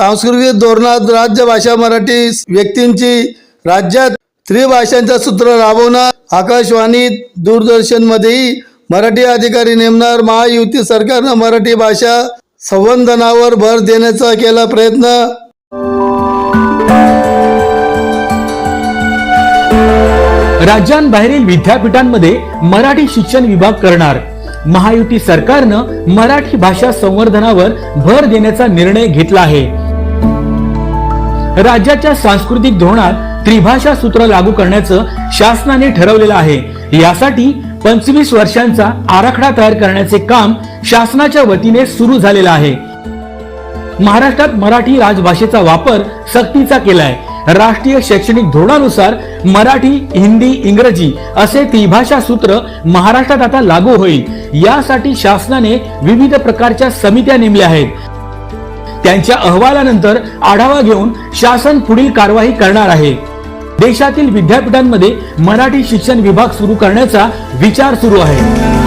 सांस्कृतिक धोरणात राज्यभाषा मराठी व्यक्तींची राज्यात त्रिभाषांचा सूत्र राबवणार. आकाशवाणी दूरदर्शनमध्येही मराठी अधिकारी नेमणार. महायुती सरकारनं मराठी भाषा संवर्धनावर भर देण्याचा केला प्रयत्न. राज्यांबाहेरील विद्यापीठांमध्ये मराठी शिक्षण विभाग करणार. महायुती सरकारनं मराठी भाषा संवर्धनावर भर देण्याचा निर्णय घेतला आहे. राज्याच्या सांस्कृतिक धोरणात त्रिभाषा सूत्र लागू करण्याचं शासनाने ठरवलेलं आहे. यासाठी पंचवीस वर्षांचा आराखडा तयार करण्याचे काम शासनाच्या वतीने सुरू झालेलं आहे. महाराष्ट्रात मराठी राजभाषेचा वापर सक्तीचा केलाय. राष्ट्रीय शैक्षणिक धोरणानुसार मराठी हिंदी इंग्रजी असे त्रिभाषा सूत्र महाराष्ट्रात आता लागू होईल. यासाठी शासनाने विविध प्रकारच्या समित्या नेमल्या आहेत. त्यांच्या अहवालानंतर आढावा घेऊन शासन पुढील कारवाई करणार आहे. देशातील विद्यापीठांमध्ये मराठी शिक्षण विभाग सुरू करण्याचा विचार सुरू आहे.